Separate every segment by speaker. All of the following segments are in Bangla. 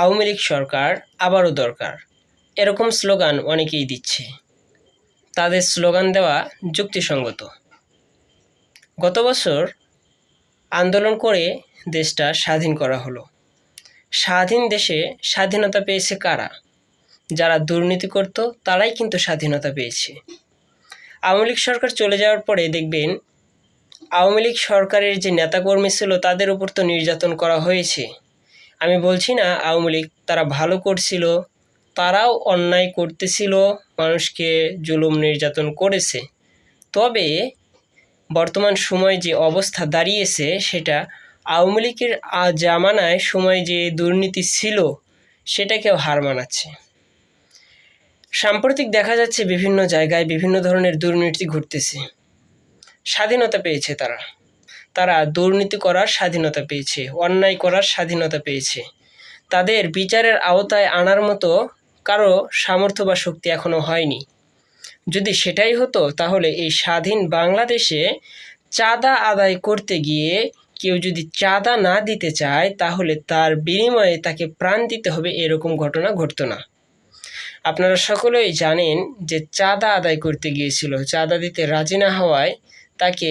Speaker 1: আওয়ামী লীগ সরকার আবারও দরকার। এরকম স্লোগান অনেকেই দিচ্ছে। তাদের স্লোগান দেওয়া যুক্তিসঙ্গত। গত বছর আন্দোলন করে দেশটা স্বাধীন করা হলো। স্বাধীন দেশে স্বাধীনতা পেয়েছে কারা? যারা দুর্নীতি করত, তারাই কিন্তু স্বাধীনতা পেয়েছে। আওয়ামী লীগ সরকার চলে যাওয়ার পরে দেখবেন, আওয়ামী লীগ সরকারের যে নেতাকর্মী ছিল, তাদের উপর তো নির্যাতন করা হয়েছে। আমি বলছি না, আওয়ামী লীগ তারা ভালো করছিল, তারাও অন্যায় করতেছিল, মানুষকে জুলুম নির্যাতন করেছে। তবে বর্তমান সময় যে অবস্থা দাঁড়িয়েছে, সেটা আওয়ামী লীগের জামানায় সময় যে দুর্নীতি ছিল, সেটাকেও হার মানাচ্ছে। সাম্প্রতিক দেখা যাচ্ছে বিভিন্ন জায়গায় বিভিন্ন ধরনের দুর্নীতি ঘটতেছে। স্বাধীনতা পেয়েছে তারা। তারা দুর্নীতি করার স্বাধীনতা পেয়েছে, অন্যায় করার স্বাধীনতা পেয়েছে। তাদের বিচারের আওতায় আনার মতো কারও সামর্থ্য বা শক্তি এখনও হয়নি। যদি সেটাই হতো, তাহলে এই স্বাধীন বাংলাদেশে চাঁদা আদায় করতে গিয়ে কেউ যদি চাঁদা না দিতে চায়, তাহলে তার বিনিময়ে তাকে প্রাণ দিতে হবে, এরকম ঘটনা ঘটতো না। আপনারা সকলেই জানেন যে চাঁদা আদায় করতে গিয়েছিল। চাঁদা দিতে রাজি না হওয়ায় তাকে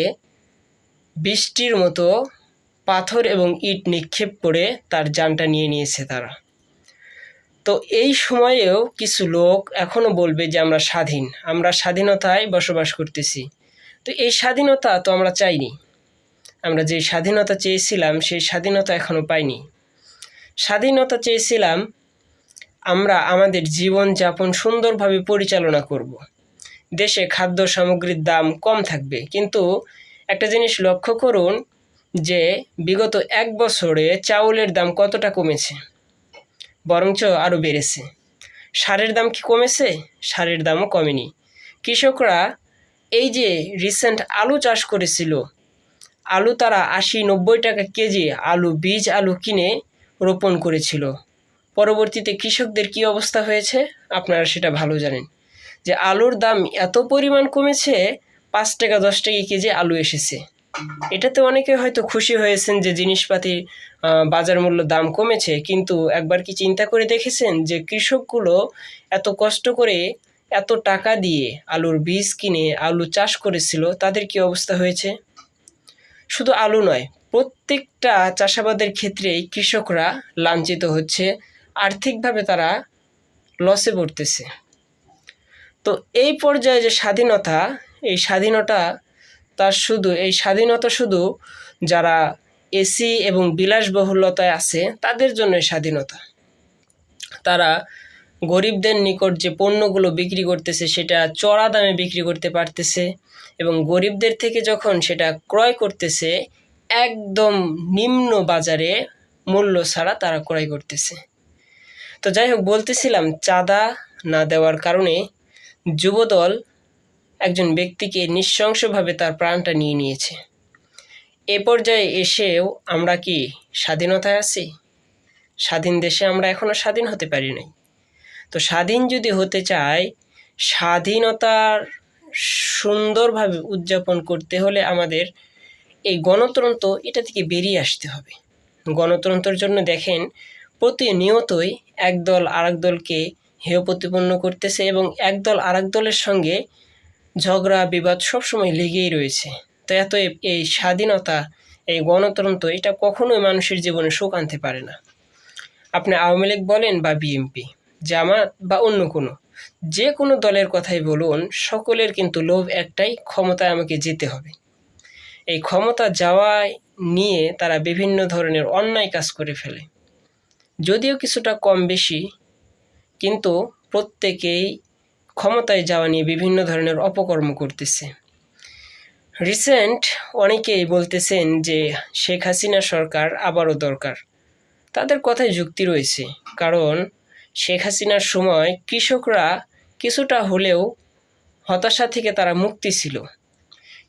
Speaker 1: বৃষ্টির মতো পাথর এবং ইট নিক্ষেপ করে তার যানটা নিয়ে নিয়েছে তারা। তো এই সময়েও কিছু লোক এখনও বলবে যে, আমরা স্বাধীন। আমরা স্বাধীনতায় বসবাস করতেছি। তো এই স্বাধীনতা তো আমরা চাইনি। আমরা যে স্বাধীনতা চেয়েছিলাম, সেই স্বাধীনতা এখনও পাইনি। স্বাধীনতা চেয়েছিলাম, আমরা আমাদের জীবনযাপন সুন্দরভাবে পরিচালনা করব। দেশে খাদ্য সামগ্রীর দাম কম থাকবে। কিন্তু একটা জিনিস লক্ষ্য করুন যে বিগত এক বছরে চাউলের দাম কতটা কমেছে, বরঞ্চ আরও বেড়েছে। সারের দাম কি কমেছে? সারের দামও কমেনি। কৃষকরা এই যে রিসেন্ট আলু চাষ করেছিল, আলু তারা আশি নব্বই টাকা কেজি আলু, বীজ আলু কিনে রোপণ করেছিল। পরবর্তীতে কৃষকদের কি অবস্থা হয়েছে? আপনারা সেটা ভালো জানেন। যে আলুর দাম এত পরিমাণ কমেছে পাঁচ টাকা, দশ টাকা কেজি আলু এসেছে। এটাতে অনেকে হয়তো খুশি হয়েছেন যে জিনিসপাতির বাজার মূল্য দাম কমেছে, কিন্তু একবার কি চিন্তা করে দেখেছেন যে কৃষকগুলো এত কষ্ট করে এত টাকা দিয়ে আলুর বীজ কিনে আলু চাষ করেছিল, তাদের কি অবস্থা হয়েছে? শুধু আলু নয়, প্রত্যেকটা চাষাবাদের ক্ষেত্রেই কৃষকরা লাঞ্ছিত হচ্ছে, আর্থিকভাবে তারা লসে পড়তেছে। তো এই পর্যায়ে যে স্বাধীনতা এই স্বাধীনতা তার শুধু, এই স্বাধীনতা শুধু যারা এসি এবং বিলাসবহুলতায় আছে, তাদের জন্য স্বাধীনতা। তারা গরিবদের নিকট যে পণ্যগুলো বিক্রি করতেছে, সেটা চড়া দামে বিক্রি করতে পারতেছে এবং গরিবদের থেকে যখন সেটা ক্রয় করতেছে, একদম নিম্ন বাজারে মূল্য ছাড়া তারা ক্রয় করতেছে। তো যাই হোক, বলতেছিলাম, চাঁদা না দেওয়ার কারণে যুবদল একজন ব্যক্তিকে নিঃশংসভাবে তার প্রাণটা নিয়ে নিয়েছে। এ পর্যায়ে এসেও আমরা কি স্বাধীনতায় আছি? স্বাধীন দেশে আমরা এখনও স্বাধীন হতে পারি নাই। তো স্বাধীন যদি হতে চাই স্বাধীনতার সুন্দরভাবে উদযাপন করতে হলে আমাদের এই গণতন্ত্র এটা থেকে বেরিয়ে আসতে হবে। গণতন্ত্রের জন্য দেখেন, প্রতিনিয়তই একদল আরেক দলকে হেয় প্রতিপন্ন করতেছে এবং একদল আরেক দলের সঙ্গে ঝগড়া, বিবাদ সবসময় লেগেই রয়েছে। তো এত এই স্বাধীনতা, এই গণতন্ত্র, এটা কখনোই মানুষের জীবনে সুখ আনতে পারে না। আপনি আওয়ামী লীগ বলেন বা বিএনপি, জামাত বা অন্য কোনো, যে কোনো দলের কথাই বলুন, সকলের কিন্তু লোভ একটাই, ক্ষমতায় আমাকে যেতে হবে। এই ক্ষমতা যাওয়ায় নিয়ে তারা বিভিন্ন ধরনের অন্যায় কাজ করে ফেলে। যদিও কিছুটা কম বেশি, কিন্তু প্রত্যেকেই ক্ষমতায় যাওয়া নিয়ে বিভিন্ন ধরনের অপকর্ম করতেছে। রিসেন্ট অনেকেই বলতেছেন যে শেখ হাসিনা সরকার আবারও দরকার। তাদের কথায় যুক্তি রয়েছে, কারণ শেখ হাসিনার সময় কৃষকরা কিছুটা হলেও হতাশা থেকে তারা মুক্তি ছিল।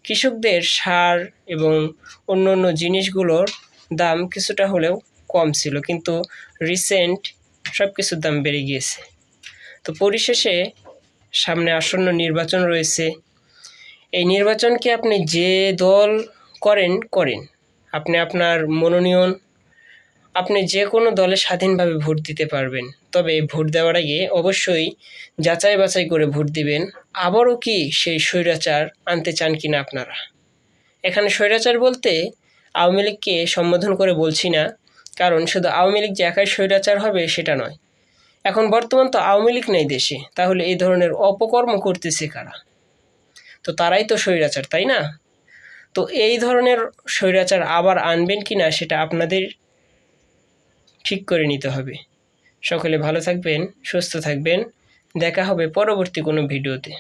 Speaker 1: কৃষকদের সার এবং অন্য অন্য জিনিসগুলোর দাম কিছুটা হলেও কম ছিল, কিন্তু রিসেন্ট সব কিছুর দাম বেড়ে গিয়েছে। তো পরিশেষে সামনে আসন্ন নির্বাচন রয়েছে। এই নির্বাচনকে আপনি যে দল করেন করেন। আপনি আপনার মনোনয়ন, আপনি যে কোনো দলে স্বাধীনভাবে ভোট দিতে পারবেন। তবে ভোট দেওয়ার আগে অবশ্যই যাচাই বাছাই করে ভোট দিবেন। আবারও কি সেই স্বৈরাচার আনতে চান কিনা আপনারা? এখানে স্বৈরাচার বলতে আওয়ামী লীগকে সম্বোধন করে বলছি না, কারণ শুধু আওয়ামী লীগ যে একাই স্বৈরাচার হবে সেটা নয়। এখন বর্তমান তো আওয়ামী লীগ নেই দেশে, তাহলে এই ধরনের অপকর্ম করতেছে কারা? তো তারাই তো স্বৈরাচার, তাই না? তো এই ধরনের স্বৈরাচার আবার আনবেন কি না সেটা আপনাদের ঠিক করে নিতে হবে। সকলে ভালো থাকবেন, সুস্থ থাকবেন। দেখা হবে পরবর্তী কোনো ভিডিওতে।